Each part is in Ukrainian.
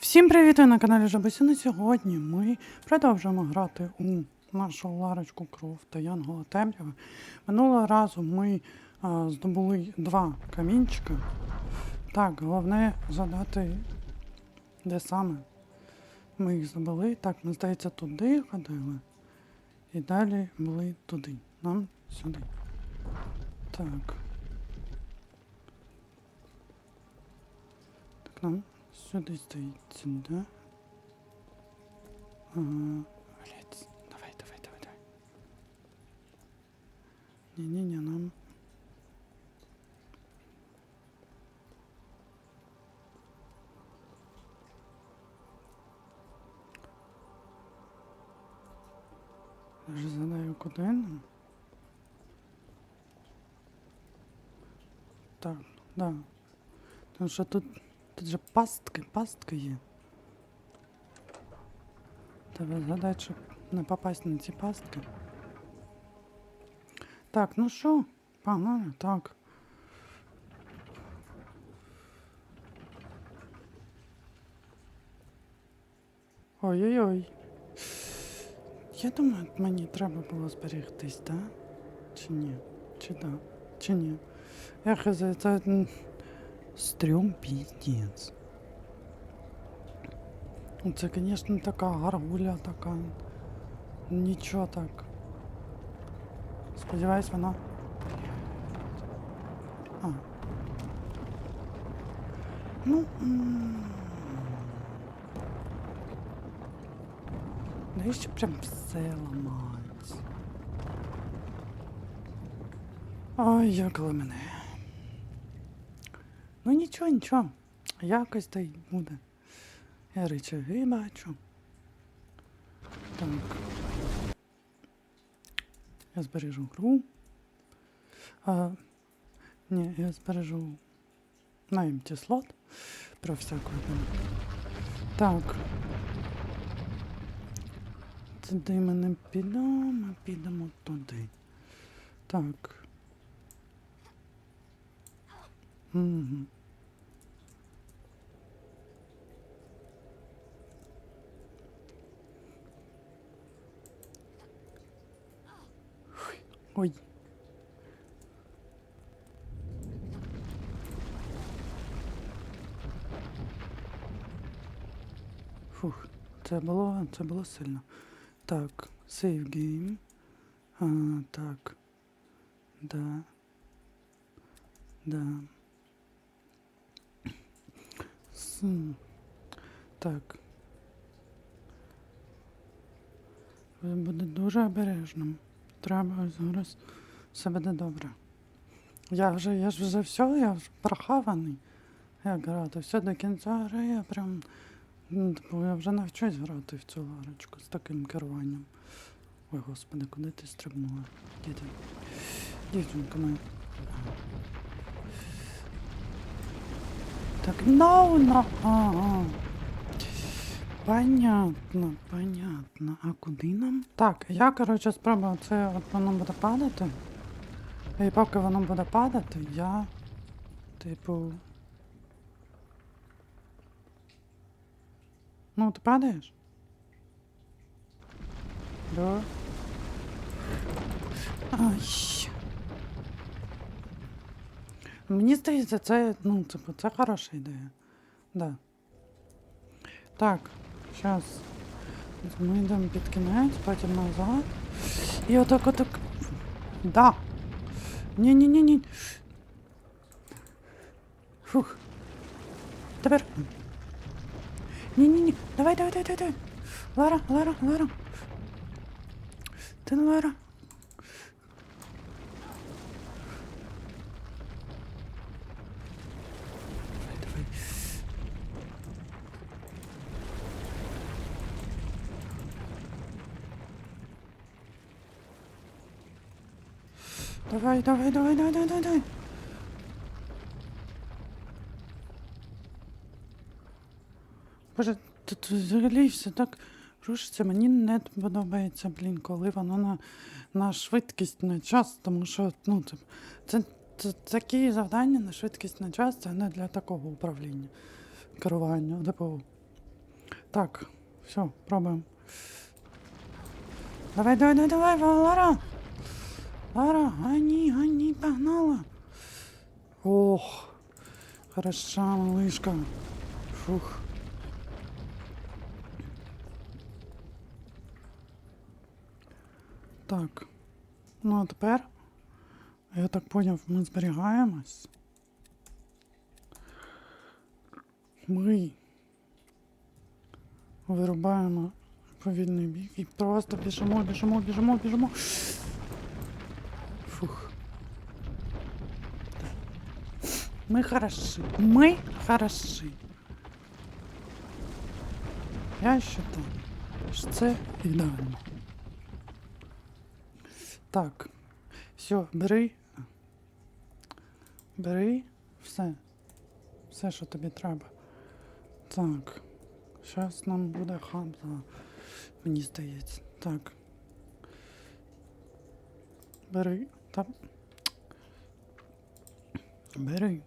Всім привіт! На каналі Жабусіна. Сьогодні ми продовжуємо грати у нашу Ларочку Кров та Янгола Темряви. Минулого разу ми а, здобули два камінчика. Так, головне задати, де саме ми їх здобули. Так, ми, здається, туди ходили. І далі були туди. Нам сюди. Так. Так, нам сюди здається, да? Ага. Блять, давай, давай, давай, давай. Не-не-не, нам... Даже задаю, куди нам? Так, да. Тому що тут, тут же пастки, пастки є. Треба згадати, щоб не попасть на ці пастки. Так, ну що, погнали, так. Ой-ой-ой. Я думаю, мені треба було зберегтись, да? Чи ні? Чи да? Чи ні? Я хз, це м, стрьом піздець. Ну, Це, звісно, така гаргуля така. Нічого так. Сподіваюсь, вона. А. Ну. м, Навіщо прям все ламать? Ой, як мене. Ну нічого, нічого. Якось та й буде. Я речові бачу. Так. Я збережу гру. А, ні, я збережу на слот. Про всяку. Так. Туди ми не підемо, ми підемо туди. Так. Ой. Фух, це було, це було сильно. Так, save game. А, так. Да. Да. Так. Буде дуже обережним. Треба зараз все буде добре. Я вже, я ж вже все, я вже прохаваний. Як грати. Все до кінця гри я прям. ну, типу, я вже навчусь грати в цю ларочку з таким керуванням. Ой, господи, куди ти стрибнула? Діти. Дівчинка моя. Так, ну, ну, ага. Понятно, понятно. А куди нам? Так, я, коротше, спробую це от воно буде падати. І поки воно буде падати, я, типу. Ну, ти падаєш? Да. Ай. Мені здається, це, ну, типу, це хороша ідея. Да. Так, зараз. Ми йдемо під кінець, потім назад. І отак отак. Да. Ні-ні-ні-ні. Фух. Тепер. Ні-ні-ні. Давай, давай, давай, давай. Лара, Лара, Лара. Ти Лара. Давай, давай, давай, давай, давай, давай. Боже, тут взагалі все так рушиться. Мені не подобається, блін, коли воно на, на швидкість на час, тому що, ну, це, це, це такі завдання на швидкість на час, це не для такого управління, керування. Типу, Так, все, пробуємо. Давай, давай, давай, давай, Лара! Лара, гони, гони, погнала! Ох, хороша малышка. Фух. Так. Ну а тепер, я так поняв, ми зберігаємось. Ми вирубаємо повільний біг і просто біжимо, біжимо, біжимо, біжимо. Фух. Ми хороши. Ми хороши. Я вважаю, що це ідеально. Так. Все, бери. Бери все. Все, що тобі треба. Так. Зараз нам буде хамза. Мені здається. Так. Бери. Та. Бери.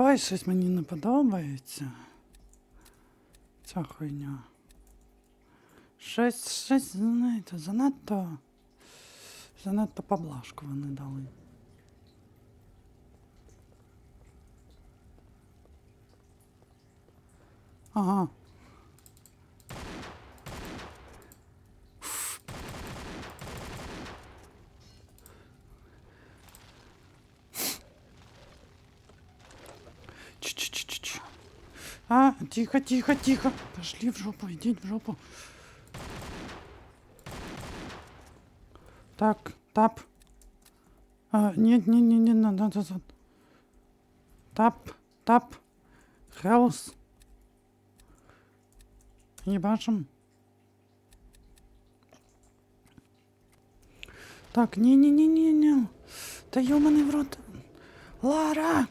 Ой, щось мені не подобається. Ця хуйня. Щось, щось, знаєте, занадто. Занадто поблажку вони дали. Ага. А, тихо, тихо, тихо. Пошли в жопу, идите в жопу. Так, тап. А, нет, нет, нет, нет, надо, надо, надо. Тап, тап. Хелс. Ебашим. Так, не-не-не-не-не. Да ёбаный в рот. Лара!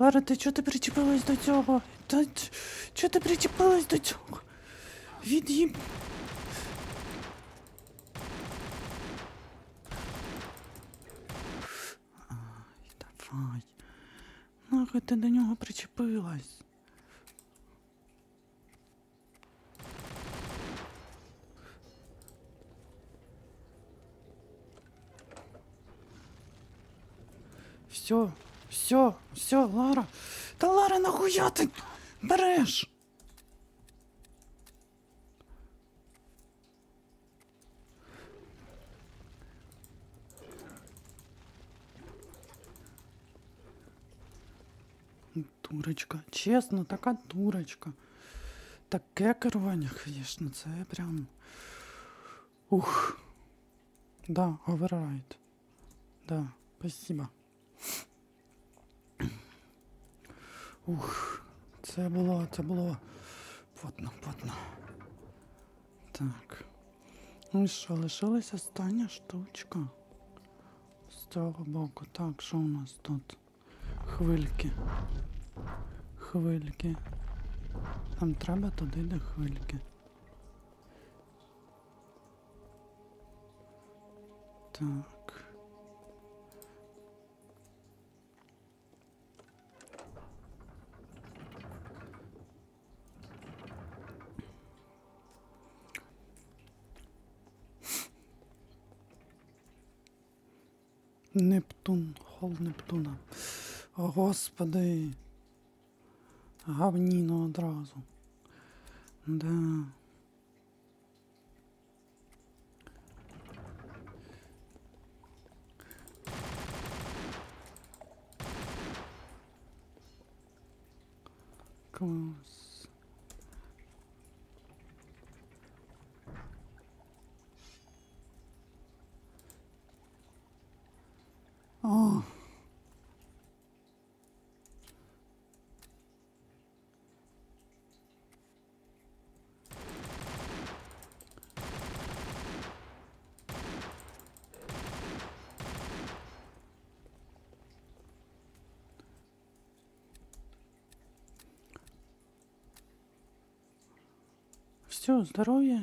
Лара, ти чого ти причепилась до цього? Та чого ти причепилась до цього? Від'їб. Ай, давай. Нахуй ти до нього причепилась? Все, все, все, Лара. Та Лара, нахуя ти береш? Дурочка, чесно, така дурочка. Таке керування, звісно, це прям. Ух. Да, override. Да, спасибо. Ух, це було, це було потно, потно. Так. Ну і що, лишилась остання штучка. З цього боку. Так, що у нас тут? Хвильки. Хвильки. Нам треба туди, де хвильки. Так. Нептун, хол Нептуна. Господи. Гавніно одразу. Да. Клас. О. Все, здоров'я.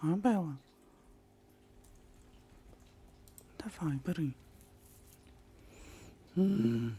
А, Бела? Давай, бери. М.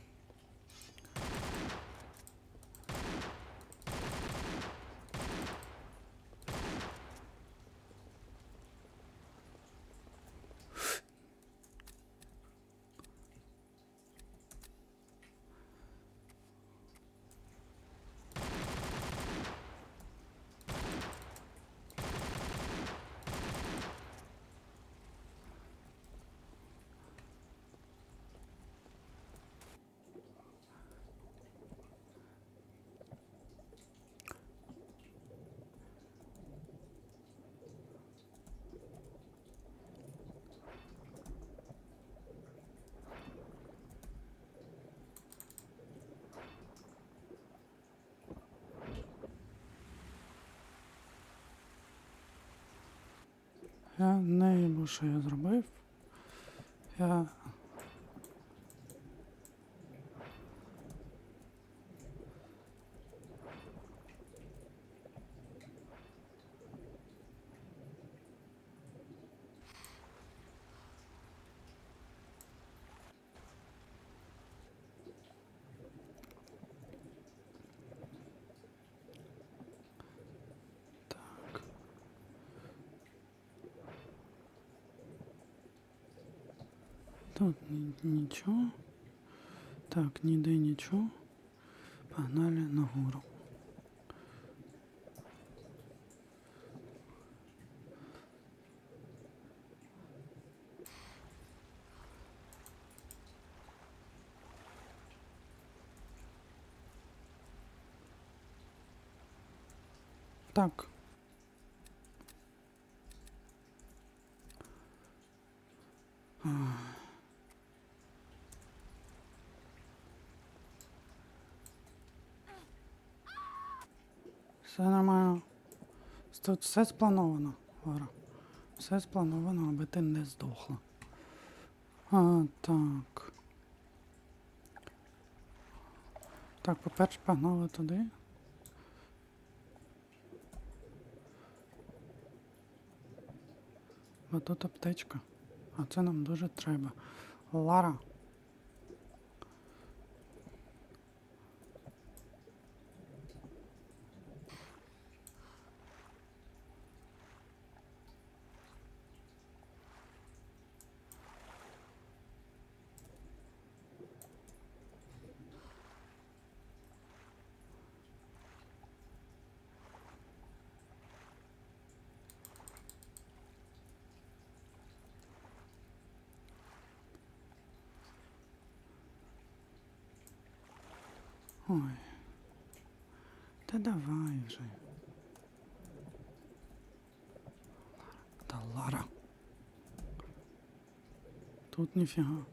Я не їбу, що я зробив. Я. Тут ні- нічого. Так, ніде нічого. Погнали нагору. Так. Все нормально. Тут все сплановано, Лара. Все сплановано, аби ти не здохла. А, так. Так, по-перше, погнали туди. А тут аптечка. А це нам дуже треба. Лара. Ой. Та давай вже. Та Лара. Тут ніфіга.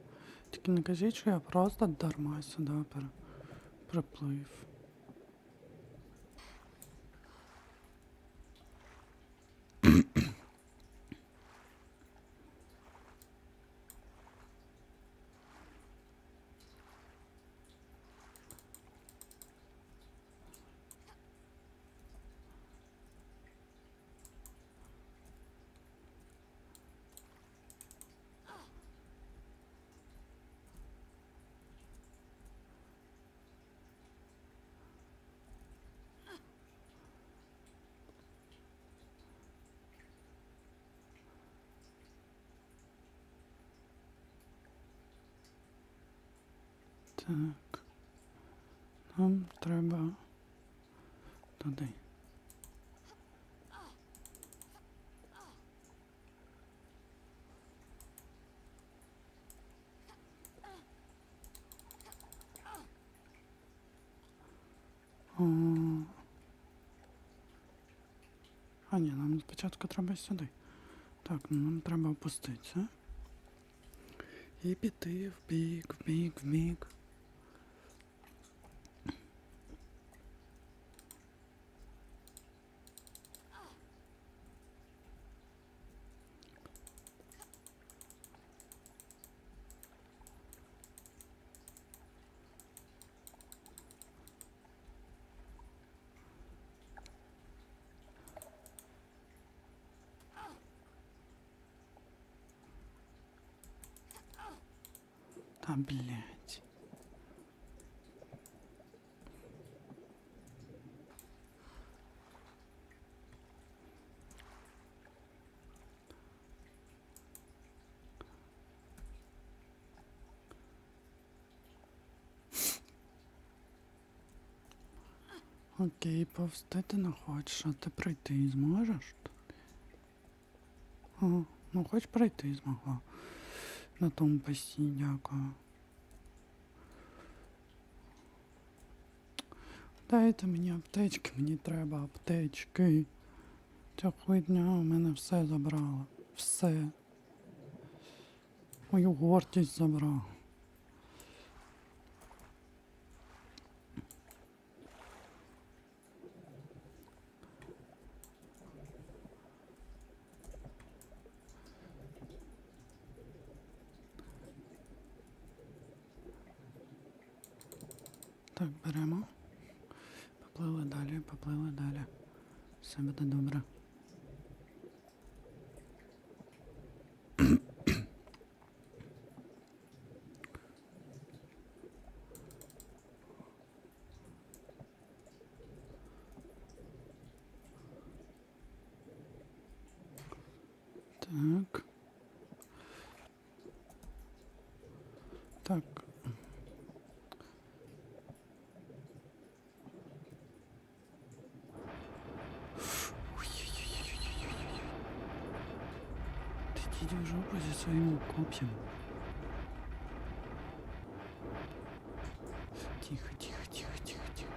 Тільки не кажіть, що я просто дарма сюди приплив. Так. Нам треба туди. О. А ні, нам спочатку треба сюди. Так, ну нам треба опуститися. І піти в бік, в бік, в бік. Та блять. Окей, повсти ти не хочеш, а ти пройти зможеш? Ага, ну хоч пройти змогла. На тому пості, дякую. Дайте мені аптечки, мені треба аптечки. Цього дня у мене все забрало. Все. Мою гордість забрала. Так, беремо. Поплили далі, поплили далі. Все буде добре. Так. Так. Иди в жопу за своим копьем. Тихо, тихо, тихо, тихо, тихо.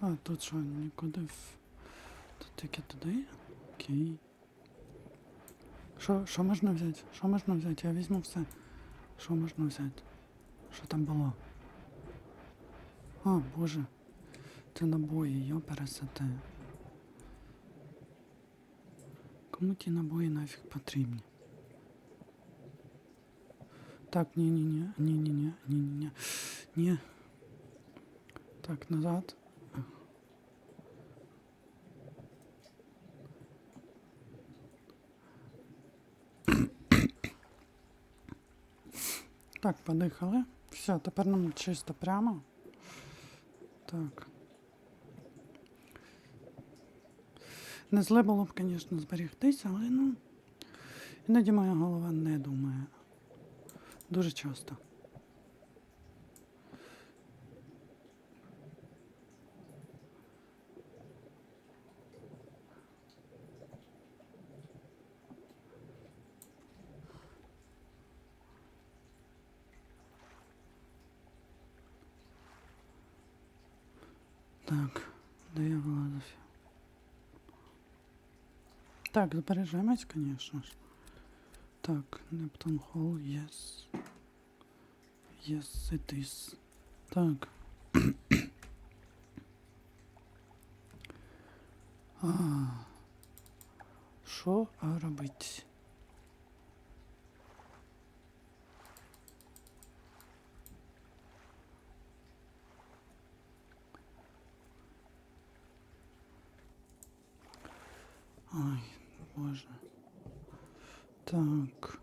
А, тут що, нікуди в... Тут тільки туди? Окей. Що, що можна взяти? Що можна взяти? Я візьму все. Що можна взяти? Що там було? А, боже. Це набої, йо пересете. Кому ті набої нафіг потрібні? Так, ні-ні-ні, ні-ні-ні, ні-ні-ні. Ні. Так, назад. Так, подихали. Все, тепер нам чисто прямо. Так. Не зле було б, звісно, зберігтися, але ну. Іноді моя голова не думає. Дуже часто. Так, де я вилазив? Так, збережемось, звісно ж. Так, Нептун Холл, yes. Yes, it is. Так. Боже. Так.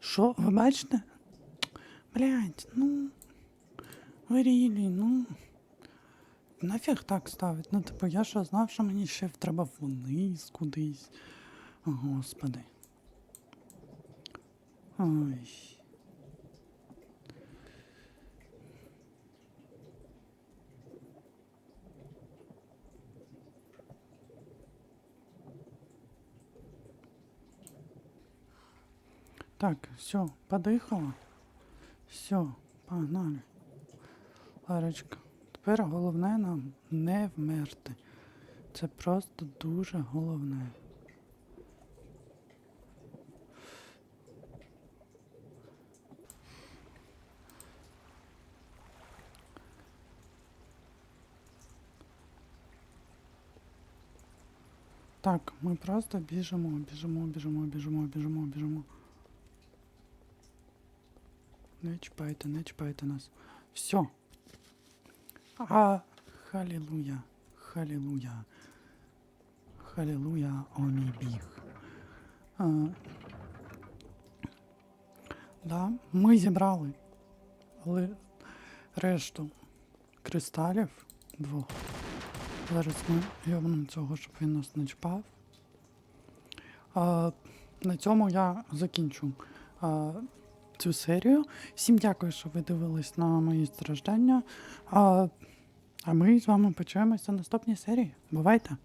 Що? Ви бачите? Блять, ну. Вирілі, ну. Нафіг так ставить? Ну, типу, я що знав, що мені ще треба вниз кудись. Господи. Ой. Так, все, подихала. Все, погнали. Ларочка, тепер головне нам не вмерти. Це просто дуже головне. Так, ми просто біжимо, біжимо, біжимо, біжимо, біжимо, біжимо. Не чіпайте, не чіпайте нас. Все. А, халілуя, халілуя. Халілуя, о мій біг. А, да, ми зібрали але решту кристалів двох. Зараз ми йобнемо цього, щоб він нас не чіпав. А, на цьому я закінчу а, цю серію. Всім дякую, що ви дивились на мої страждання. А, а ми з вами почуємося в наступній серії. Бувайте!